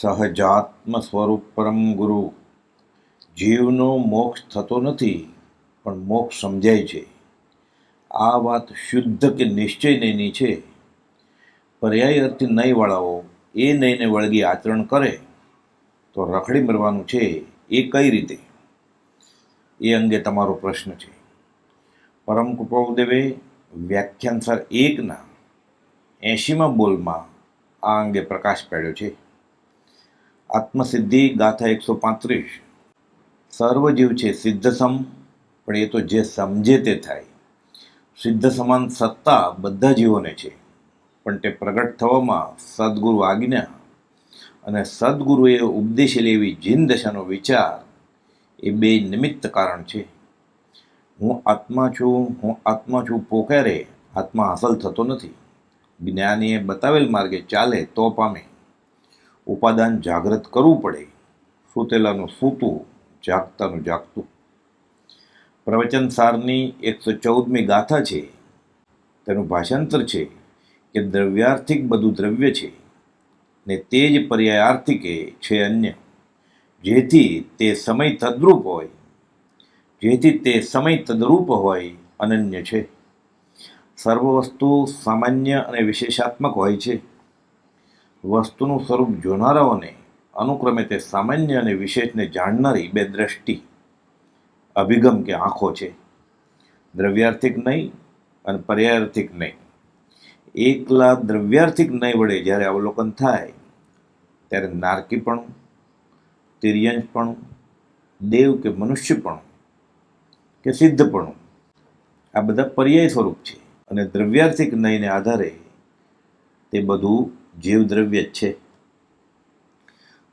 સહજાત્મ સ્વરૂપ પરમ ગુરુ. જીવનો મોક્ષ થતો નથી, પણ મોક્ષ સમજાય છે. આ વાત શુદ્ધ કે નિશ્ચય નયની છે. પર્યાય અર્થી નયવાળાઓ એ નહીંને વળગી આચરણ કરે, તો રખડી મરવાનું છે એ કઈ રીતે? એ અંગે તમારો પ્રશ્ન છે. પરમ કૃપાદેવે વ્યાખ્યાનુસાર એકના એંશીમાં બોલમાં આ અંગે પ્રકાશ પાડ્યો છે. આત્મસિદ્ધિ ગાથા એકસો પાંત્રીસ. સર્વજીવ છે સિદ્ધસમ, પણ એ તો જે સમજે તે થાય. સિદ્ધ સમાન સત્તા બધા જીવોને છે, પણ તે પ્રગટ થવામાં સદગુરુ આજ્ઞા અને સદગુરુએ ઉપદેશેલી એવી જીન દશાનો વિચાર એ બે નિમિત્ત કારણ છે. હું આત્મા છું, હું આત્મા છું પોકારે, આત્મા હાંસલ થતો નથી. જ્ઞાનીએ બતાવેલ માર્ગે ચાલે તો પામે. ઉપાદાન જાગ્રત કરવું પડે. સૂતેલાનું સૂતું, જાગતાનું જાગતું. પ્રવચન સારની એકસો ચૌદમી ગાથા છે. તેનું ભાષાંતર છે કે દ્રવ્યાર્થિક બધું દ્રવ્ય છે ને તે જ પર્યાયાર્થિકે છે અન્ય. જેથી તે સમય તદ્રુપ હોય. જેથી તે સમય તદરૂપ હોય અનન્ય છે. સર્વ વસ્તુ સામાન્ય અને વિશેષાત્મક હોય છે. વસ્તુનું સ્વરૂપ જોનારાઓને અનુક્રમે તે સામાન્ય અને વિશેષને જાણનારી બે દ્રષ્ટિ, અભિગમ કે આંખો છે. દ્રવ્યાર્થિક નહીં અને પર્યાયાર્થિક નહીં. એકલા દ્રવ્યાર્થિક નહીં વડે જ્યારે અવલોકન થાય, ત્યારે નારકીપણું, તિર્યંજપણું, દેવ કે મનુષ્યપણું કે સિદ્ધપણું આ બધા પર્યાય સ્વરૂપ છે અને દ્રવ્યાર્થિક નહીંને આધારે તે બધું જીવ દ્રવ્ય જ છે.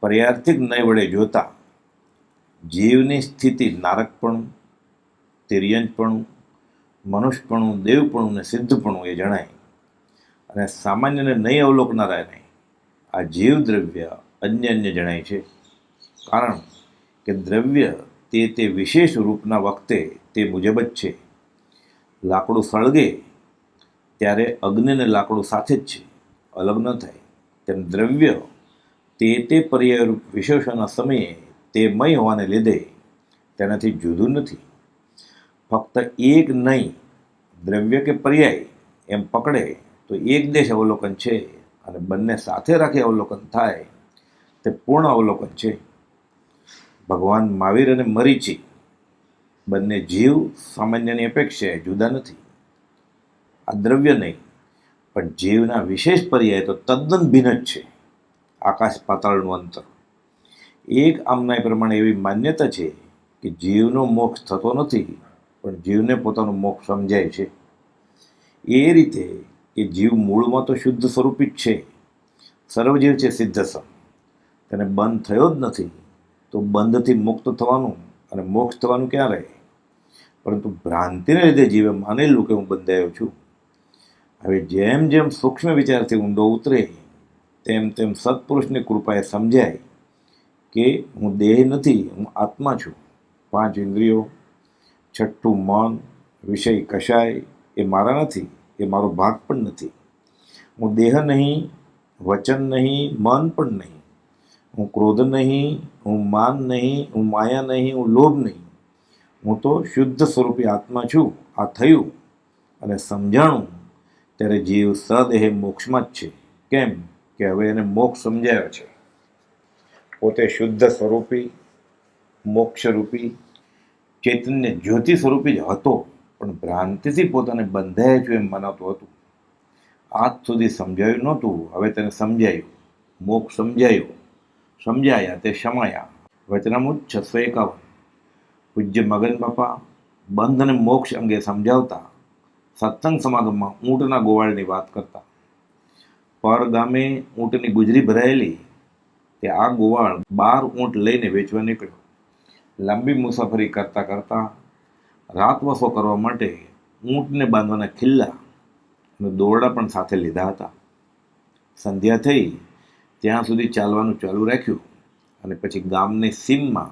પર્યાર્થિક નય વડે જોતા જીવની સ્થિતિ નારકપણું, તિર્યંજપણું, મનુષ્યપણું, દેવપણું ને સિદ્ધપણું એ જણાય. અને સામાન્યને નહીં. અવલોકનારાને આ જીવ દ્રવ્ય અન્ય અન્ય જણાય છે. કારણ કે દ્રવ્ય તે તે વિશેષ રૂપના વખતે તે મુજબ જ છે. લાકડું સળગે ત્યારે અગ્નિને લાકડું સાથે જ છે. અલગ ન થાય. તેમ દ્રવ્ય તે તે પર્યાયરૂપ વિશેષોના સમયે તે મય હોવાને લીધે તેનાથી જુદું નથી. ફક્ત એક નહીં દ્રવ્ય કે પર્યાય એમ પકડે તો એક દેશ અવલોકન છે અને બંને સાથે રાખી અવલોકન થાય તે પૂર્ણ અવલોકન છે. ભગવાન મહાવીર અને મરીચી બંને જીવ સામાન્યની અપેક્ષાએ જુદા નથી. આ દ્રવ્ય નહીં પણ જીવના વિશેષ પર્યાય તો તદ્દન ભિન્ન જ છે. આકાશ પાતાળનું અંતર. એક આમનાય પ્રમાણે એવી માન્યતા છે કે જીવનો મોક્ષ થતો નથી, પણ જીવને પોતાનો મોક્ષ સમજાય છે. એ રીતે કે જીવ મૂળમાં તો શુદ્ધ સ્વરૂપિત છે. સર્વજીવ છે સિદ્ધસમ. તેને બંધ થયો જ નથી, તો બંધથી મુક્ત થવાનું અને મોક્ષ થવાનું ક્યાં રહે? પરંતુ ભ્રાંતિને લીધે જીવે માનેલું કે હું બંધાયો છું. હવે જેમ જેમ સૂક્ષ્મ વિચારથી ઊંડો ઉતરે, તેમ તેમ સત્પુરુષની કૃપાએ સમજાય કે હું દેહ નથી, હું આત્મા છું. પાંચ ઇન્દ્રિયો, છઠ્ઠું મન, વિષય કશાય, એ મારા નથી, એ મારો ભાગ પણ નથી. હું દેહ નહીં, વચન નહીં, મન પણ નહીં. હું ક્રોધ નહીં, હું માન નહીં, હું માયા નહીં, હું લોભ નહીં. હું તો શુદ્ધ સ્વરૂપે આત્મા છું, આ થયું અને સમજાણું ત્યારે જીવ સદેહ મોક્ષમાં જ છે. કેમ? કે હવે એને મોક્ષ સમજાયો છે. પોતે શુદ્ધ સ્વરૂપી, મોક્ષરૂપી, ચૈતન્ય જ્યોતિ સ્વરૂપી જ હતો. પણ ભ્રાંતિથી પોતાને બંધાય છું એમ મનાતું હતું. આજ સુધી સમજાયું નહોતું. હવે તેને સમજાયું. મોક્ષ સમજાયું. સમજાયા તે શમાયા વચનામુજ છસો એકાવન. પૂજ્ય મગન બાપા બંધ અને મોક્ષ અંગે સમજાવતા સત્સંગ સમાગમમાં ઊંટના ગોવાળની વાત કરતા. પર ગામે ઊંટની ગુજરી ભરાયેલી તે આ ગોવાળ બાર ઊંટ લઈને વેચવા નીકળ્યો. લાંબી મુસાફરી કરતાં કરતાં રાતવાસો કરવા માટે ઊંટને બાંધવાના ખિલ્લા અને દોરડા પણ સાથે લીધા હતા. સંધ્યા થઈ ત્યાં સુધી ચાલવાનું ચાલુ રાખ્યું અને પછી ગામની સીમમાં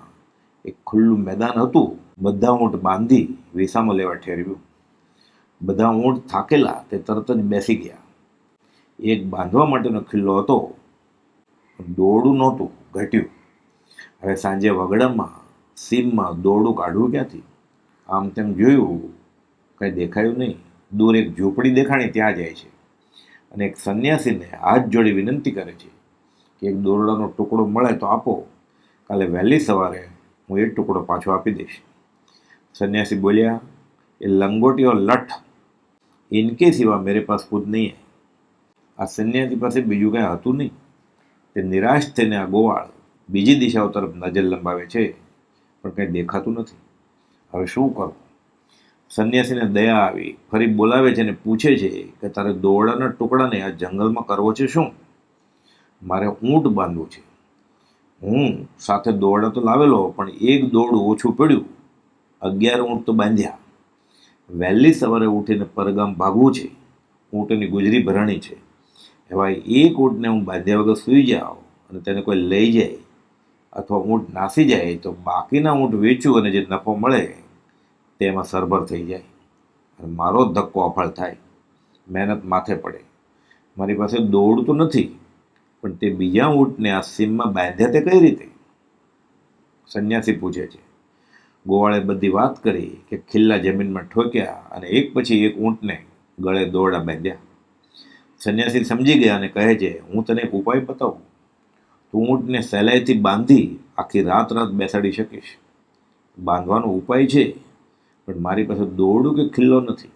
એક ખુલ્લું મેદાન હતું. બધા ઊંટ બાંધી વિસામાં લેવા ઠેરવ્યું. બધા ઊંટ થાકેલા તે તરત જ બેસી ગયા. એક બાંધવા માટેનો ખિલ્લો હતો. દોરડું નહોતું, ઘટ્યું. હવે સાંજે વગડામાં સીમમાં દોરડું કાઢવું ક્યાંથી? આમ તેમ જોયું, કંઈ દેખાયું નહીં. દૂર એક ઝૂંપડી દેખાણી ત્યાં જાય છે. અને એક સંન્યાસીને હાથ જોડી વિનંતી કરે છે કે એક દોરડાનો ટુકડો મળે તો આપો. કાલે વહેલી સવારે હું એ ટુકડો પાછો આપી દઈશ. સન્યાસી બોલ્યા, એ લંગોટીઓ લઠ ઇનકે સિવા મેરે પાસ ખુદ નહીં આ સન્યાસી પાસે બીજું કાંઈ હતું નહીં તે નિરાશ થઈને આ ગોવાળ બીજી દિશાઓ તરફ નજર લંબાવે છે પણ કંઈ દેખાતું નથી હવે શું કરવું સંન્યાસીને દયા આવી ફરી બોલાવે છે અને પૂછે છે કે તારે દોરડાના ટુકડાને આ જંગલમાં કરવો છે શું મારે ઊંટ બાંધવું છે હું સાથે દોરડા તો લાવેલો પણ એક દોરડું ઓછું પડ્યું અગિયાર ઊંટ તો બાંધ્યા વહેલી સવારે ઉઠીને પરગામ ભાગવું છે. ઊંટની ગુજરી ભરણી છે. એવા એક ઊંટને હું બાંધ્યા વગર સૂઈ જાઉં અને તેને કોઈ લઈ જાય અથવા ઊંટ નાસી જાય તો બાકીના ઊંટ વેચું અને જે નફો મળે તેમાં સરભર થઈ જાય. અને મારો ધક્કો અફળ થાય. મહેનત માથે પડે. મારી પાસે દોડ તો નથી, પણ તે બીજા ઊંટને આ સીમમાં બાંધ્યા તે કઈ રીતે? સંન્યાસી પૂછે છે. ગોવાળે બધી વાત કરી કે ખિલ્લા જમીનમાં ઠોક્યા અને એક પછી એક ઊંટને ગળે દોરડા બાંધ્યા. સંન્યાસી સમજી ગયા અને કહે છે, હું તને એક ઉપાય બતાવું. તું ઊંટને સહેલાઈથી બાંધી આખી રાત રાત બેસાડી શકીશ. બાંધવાનો ઉપાય છે, પણ મારી પાસે દોરડું કે ખિલ્લો નથી.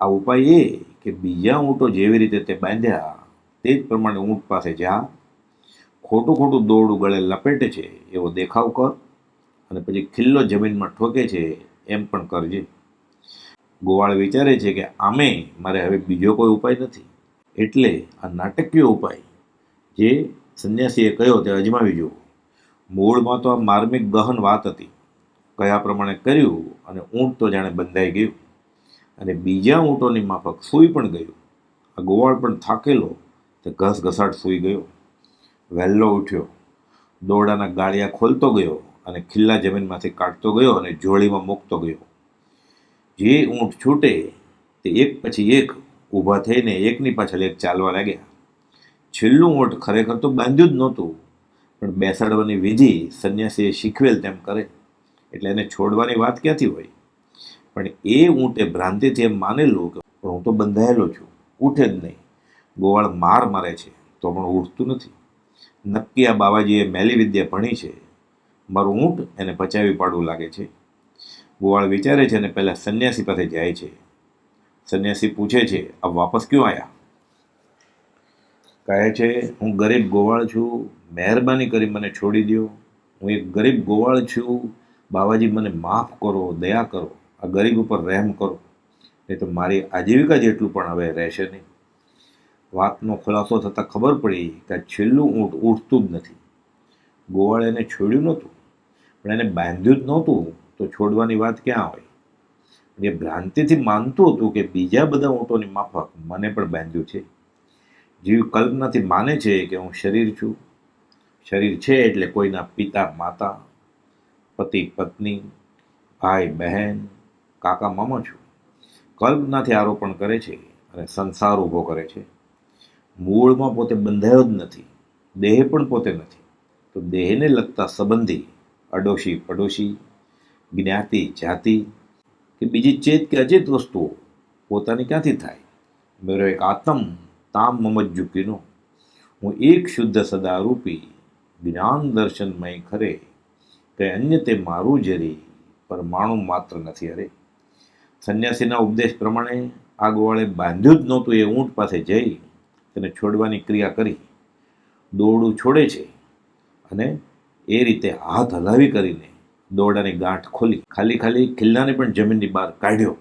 આ ઉપાય એ કે બીજા ઊંટો જેવી રીતે તે બાંધ્યા, તે જ પ્રમાણે ઊંટ પાસે જા. ખોટું ખોટું દોરડું ગળે લપેટે છે, એવો દેખાવ કર. અને પછી ખિલ્લો જમીનમાં ઠોકે છે, એમ પણ કરજે. ગોવાળ વિચારે છે કે આમે મારે હવે બીજો કોઈ ઉપાય નથી. એટલે આ નાટકીય ઉપાય જે સંન્યાસીએ કહ્યો તે અજમાવી જુઓ મૂળમાં તો આ માર્મિક ગહન વાત હતી. કયા પ્રમાણે કર્યું અને ઊંટ તો જાણે બંધાઈ ગયું. અને બીજા ઊંટોની માફક સૂઈ પણ ગયું. આ ગોવાળ પણ થાકેલો તે ઘસઘસાટ સૂઈ ગયો. વહેલો ઉઠ્યો. દોરડાના ગાળિયા ખોલતો ગયો. અને ખિલ્લા જમીનમાંથી કાઢતો ગયો અને જોળીમાં મૂકતો ગયો. જે ઊંટ છૂટે તે એક પછી એક ઊભા થઈને એકની પાછળ એક ચાલવા લાગ્યા. છેલ્લું ઊંટ ખરેખર તો બાંધ્યું જ નહોતું, પણ બેસાડવાની વિધિ સંન્યાસીએ શીખવેલ તેમ કરે, એટલે એને છોડવાની વાત ક્યાંથી હોય? પણ એ ઊંટે ભ્રાંતિથી એમ માનેલું કે હું તો બંધાયેલો છું, ઉઠે જ નહીં. ગોવાળ માર મારે છે, તો પણ ઉઠતું નથી. નક્કી આ બાવાજીએ મેલી વિદ્યા ભણી છે મારું ઊંટ એને પચાવી પાડવું લાગે છે. ગોવાળ વિચારે છે અને પહેલાં સંન્યાસી પાસે જાય છે. સંન્યાસી પૂછે છે આ વાપસ ક્યું આવ્યા કહે છે, હું ગરીબ ગોવાળ છું, મહેરબાની કરી મને છોડી દો હું એક ગરીબ ગોવાળ છું. બાવાજી, મને માફ કરો, દયા કરો. આ ગરીબ ઉપર રહેમ કરો. નહીં તો મારી આજીવિકા જેટલું પણ હવે રહેશે નહીં. વાતનો ખુલાસો થતાં ખબર પડી કે છેલ્લું ઊંટ ઉઠતું જ નથી. ગોવાળ એને છોડ્યું નહોતું. પણ એને બાંધ્યું જ નહોતું, તો છોડવાની વાત ક્યાં હોય? એ ભ્રાંતિથી માનતું હતું કે બીજા બધા ઊંટોની માફક મને પણ બાંધ્યું છે. જીવ કલ્પનાથી માને છે કે હું શરીર છું. શરીર છે એટલે કોઈના પિતા, માતા, પતિ, પત્ની, ભાઈ, બહેન, કાકા, મામા છું. કલ્પનાથી આરોપણ કરે છે અને સંસાર ઊભો કરે છે. મૂળમાં પોતે બંધાયો જ નથી, દેહ પણ પોતે નથી. તો દેહને લગતા સંબંધી અડોશી પડોશી, જ્ઞાતિ, જાતિ કે બીજી ચેત કે અચેત વસ્તુઓ પોતાની ક્યાંથી થાય? મેરો એક આત્મ તામ મમજ્જુકીનો. હું એક શુદ્ધ સદારૂપી જ્ઞાન દર્શનમય ખરે. કે અન્ય તે મારું જરી પરમાણુ માત્ર નથી અરે. સંન્યાસીના ઉપદેશ પ્રમાણે આ ગોવાળે બાંધ્યું જ નહોતું એ ઊંટ પાસે જઈ તેને છોડવાની ક્રિયા કરી. દોરડું છોડે છે અને એ રીતે હાથ હલાવી કરીને દોરડાની ગાંઠ ખોલી, ખાલી ખાલી ખિલ્લાને પણ જમીનની બહાર કાઢ્યો.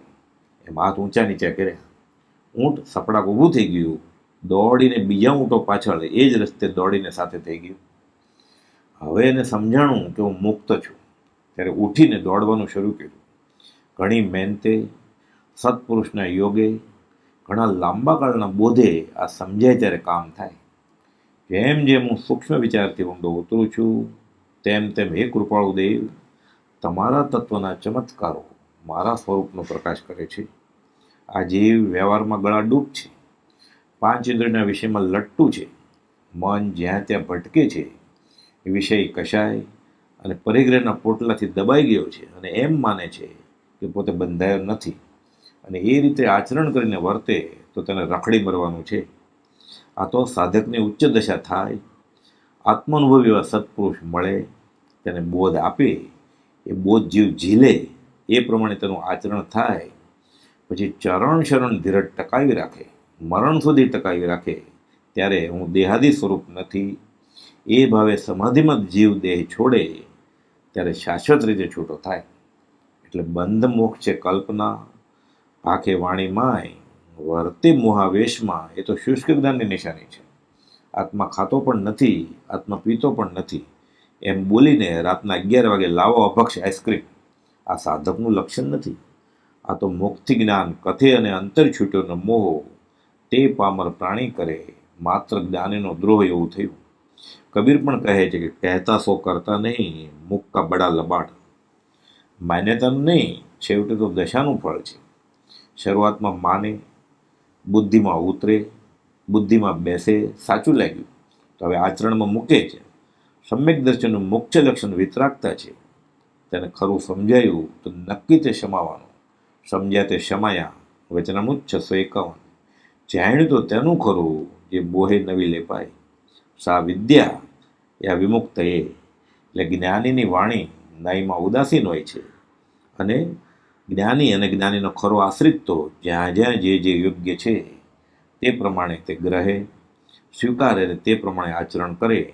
એમ હાથ ઊંચા નીચે કર્યા. ઊંટ સપડાક ઊભું થઈ ગયું. દોડીને બીજા ઊંટો પાછળ એ જ રસ્તે દોડીને સાથે થઈ ગયું. હવે એને સમજાણું કે હું મુક્ત છું. ત્યારે ઉઠીને દોડવાનું શરૂ કર્યું. ઘણી મહેનતે, સત્પુરુષના યોગે, ઘણા લાંબા કાળના બોધે આ સમજાય ત્યારે કામ થાય. જેમ જેમ હું સૂક્ષ્મ વિચારથી ઊંડો ઉતરું છું તેમ તેમ, હે કૃપાળુ દેવ તમારા તત્વના ચમત્કારો મારા સ્વરૂપનો પ્રકાશ કરે છે. આ જીવ વ્યવહારમાં ગળા ડૂબ છે, પાંચ ઇન્દ્રિયના વિષયમાં લટ્ટુ છે, મન જ્યાં ત્યાં ભટકે છે વિષય કશાય અને પરિગ્રહના પોટલાથી દબાઈ ગયો છે અને એમ માને છે કે પોતે બંધાયો નથી અને એ રીતે આચરણ કરીને વર્તે તો તેને રખડી મરવાનું છે. આ તો સાધકની ઉચ્ચ દશા થાય. આત્માનુભવી એવા સત્પુરુષ મળે તેને બોધ આપે, એ બોધ જીવ ઝીલે, એ પ્રમાણે તેનું આચરણ થાય. પછી ચરણ શરણ ધીરજ ટકાવી રાખે, મરણ સુધી ટકાવી રાખે. ત્યારે હું દેહાદી સ્વરૂપ નથી, એ ભાવે સમાધિમાં જીવ દેહ છોડે, ત્યારે શાશ્વત રીતે છૂટો થાય. એટલે બંધ મોક્ષ છે કલ્પના ભાખે વાણી માય, વર્તે મોહાવેશમાં એ તો શુષ્ક જ્ઞાનની નિશાની છે. આત્મા ખાતો પણ નથી, આત્મા પીતો પણ નથી. એમ બોલીને રાતના અગિયાર વાગે લાવો અભક્ષ આઈસ્ક્રીમ. આ સાધકનું લક્ષણ નથી. આ તો મુક્તિ જ્ઞાન, કથે અને અંતર છૂટ્યોનો મોહ. તે પામર પ્રાણી કરે, માત્ર જ્ઞાનીનો દ્રોહ એવું થયું. કબીર પણ કહે છે કે કહેતા સો કરતા નહીં મુક્કા બડા લબાડ. માન્યતાનું નહીં, છેવટે તો દશાનું ફળ છે. શરૂઆતમાં માને, બુદ્ધિમાં ઉતરે, બુદ્ધિમાં બેસે, સાચું લાગ્યું. તો હવે આચરણમાં મૂકે છે. સમ્યક દર્શનનું મુખ્ય લક્ષણ વિતરાગતા છે. તેને ખરું સમજાયું તો નક્કી તે ક્ષમાવાનું. સમજ્યા તે શમાયા વચનામુજ છસો એકાવન. જાણ્યું તો તેનું ખરું જે બોહે નવી લેપાય સા વિદ્યા એ વિમુક્ત એ. એટલે જ્ઞાનીની વાણી નાઈમાં ઉદાસીન હોય છે. અને જ્ઞાની અને જ્ઞાનીનો ખરો આશ્રિત તો જ્યાં જ્યાં જે જે યોગ્ય છે તે પ્રમાણે તે ગ્રહે, સ્વીકારે અને તે પ્રમાણે આચરણ કરે.